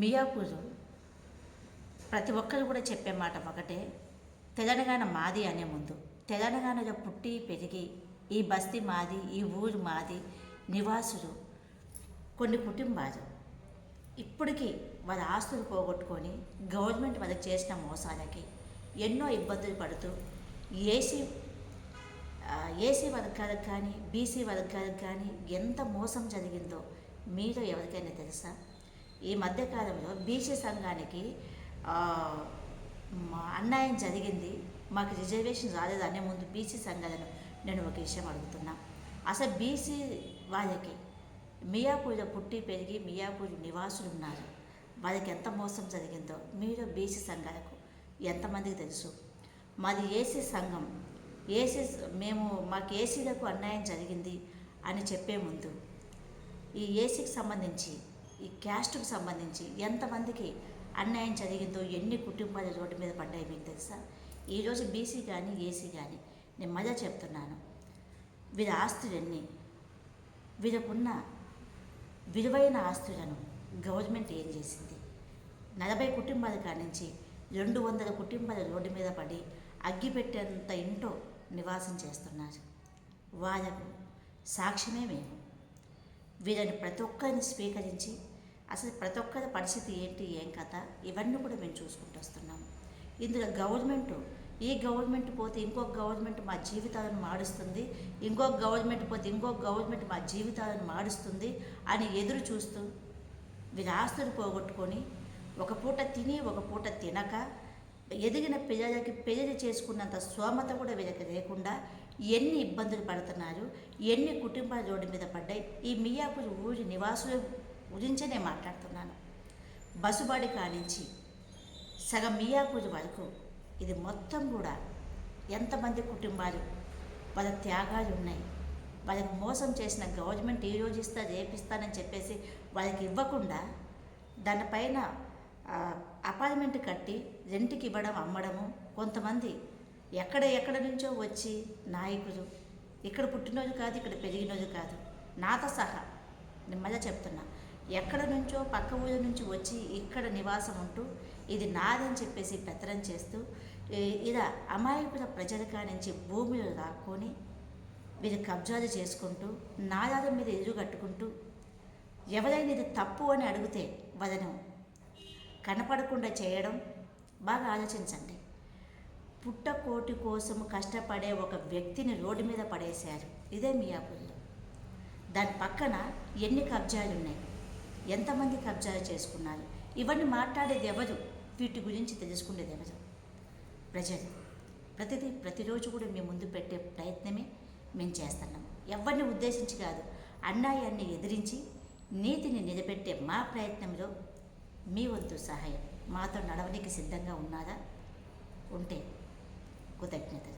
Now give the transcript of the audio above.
మియాపూర్ ప్రతి ఒక్కరు కూడా చెప్పే మాట ఒకటే తెలంగాణ మాది అనే ముందు. తెలంగాణలో పుట్టి పెరిగి ఈ బస్తీ మాది ఈ ఊరు మాది నివాసులు కొన్ని కుటుంబాలు. ఇప్పటికీ వాళ్ళ ఆస్తులు పోగొట్టుకొని గవర్నమెంట్ వాళ్ళకి చేసిన మోసాలకి ఎన్నో ఇబ్బందులు పడుతూ ఏసీ ఏసీ వర్గాలకు కానీ బీసీ వర్గాలకు కానీ ఎంత మోసం జరిగిందో మీరు ఎవరికైనా తెలుసా? ఈ మధ్యకాలంలో బీసీ సంఘానికి అన్యాయం జరిగింది. మాకు రిజర్వేషన్ రాలేదు అనే ముందు బీసీ సంఘాలను నేను ఒక విషయం అడుగుతున్నా. అసలు బీసీ వాళ్ళకి మియాపూర్లో పుట్టి పెరిగి మియాపూర్ నివాసులు ఉన్నారు. వాళ్ళకి ఎంత మోసం జరిగిందో మీరు బీసీ సంఘాలకు ఎంతమందికి తెలుసు? మాది ఏసీ సంఘం. ఏసీ మేము మాకు ఏసీలకు అన్యాయం జరిగింది అని చెప్పే ముందు ఈ ఏసీకి సంబంధించి ఈ క్యాస్ట్కు సంబంధించి ఎంతమందికి అన్యాయం జరిగిందో ఎన్ని కుటుంబాలు రోడ్డు మీద పడ్డాయి మీకు తెలుసా? ఈరోజు బీసీ కానీ ఏసీ కానీ నేను మజా చెప్తున్నాను. వీరి ఆస్తులన్నీ వీరికున్న విలువైన ఆస్తులను గవర్నమెంట్ ఏం చేసింది? నలభై కుటుంబాల కానించి రెండు వందల కుటుంబాల రోడ్డు మీద పడి అగ్గిపెట్టేంత ఇంటో నివాసం చేస్తున్నారు. వాళ్ళకు సాక్ష్యమే మేము. వీళ్ళని ప్రతి ఒక్కరిని స్వీకరించి అసలు ప్రతి ఒక్కరి పరిస్థితి ఏంటి ఏం కథ ఇవన్నీ కూడా మేము చూసుకుంటూ వస్తున్నాం. ఇందులో గవర్నమెంట్ ఈ గవర్నమెంట్ పోతే ఇంకొక గవర్నమెంట్ మా జీవితాలను మారుస్తుంది ఇంకొక గవర్నమెంట్ పోతే ఇంకొక గవర్నమెంట్ మా జీవితాలను మారుస్తుంది అని ఎదురు చూస్తూ వీళ్ళ ఆస్తులు పోగొట్టుకొని ఒక పూట తిని ఒక పూట తినక ఎదిగిన పిల్లలకి పెళ్ళి చేసుకున్నంత స్తోమత కూడా వీళ్ళకి లేకుండా ఎన్ని ఇబ్బందులు పడుతున్నారు ఎన్ని కుటుంబాలు రోడ్డు మీద పడ్డాయి ఈ మియాపూర్ ఊరి నివాసుల గురించే నేను మాట్లాడుతున్నాను. బసుబడి కానించి సగం మియాపూర్ వరకు ఇది మొత్తం కూడా ఎంతమంది కుటుంబాలు వాళ్ళ త్యాగాలు ఉన్నాయి. వాళ్ళకి మోసం చేసిన గవర్నమెంట్ ఈ రోజు ఇస్తా రేపిస్తానని చెప్పేసి వాళ్ళకి ఇవ్వకుండా దానిపైన అపార్ట్మెంట్ కట్టి రెంట్కి ఇవ్వడం అమ్మడము కొంతమంది ఎక్కడ ఎక్కడ నుంచో వచ్చి నాయకులు ఇక్కడ పుట్టినోజు కాదు ఇక్కడ పెరిగినోజు కాదు. నాతో సహా నేను చెప్తున్నా. ఎక్కడ నుంచో పక్క ఊరి నుంచి వచ్చి ఇక్కడ నివాసం ఉంటూ ఇది నాదని చెప్పేసి పెత్తనం చేస్తూ ఇలా అమాయకుల ప్రజల నుంచి భూమిలో దాక్కొని వీరి కబ్జాలు చేసుకుంటూ నాదాల మీద ఇల్లు కట్టుకుంటూ ఎవరైనా ఇది తప్పు అని అడిగితే వాళ్ళను కనపడకుండా చేయడం బాగా ఆలోచించండి. పుట్టకోటి కోసం కష్టపడే ఒక వ్యక్తిని రోడ్డు మీద పడేశారు. ఇదే మియాపూర్లో దాని పక్కన ఎన్ని కబ్జాలు ఉన్నాయి ఎంతమంది కబ్జాలు చేసుకున్నారు? ఇవన్నీ మాట్లాడేది ఎవరు వీటి గురించి తెలుసుకునేది ఎవరు ప్రజలు. ప్రతిదీ ప్రతిరోజు కూడా మేము ముందు పెట్టే ప్రయత్నమే మేము చేస్తున్నాం. ఎవరిని ఉద్దేశించి కాదు అన్నాయాన్ని ఎదిరించి నీతిని నిలబెట్టే మా ప్రయత్నంలో మీ వంతు సహాయం. మాతో నడవడానికి సిద్ధంగా ఉన్నారా? ఉంటే कृतज्ञता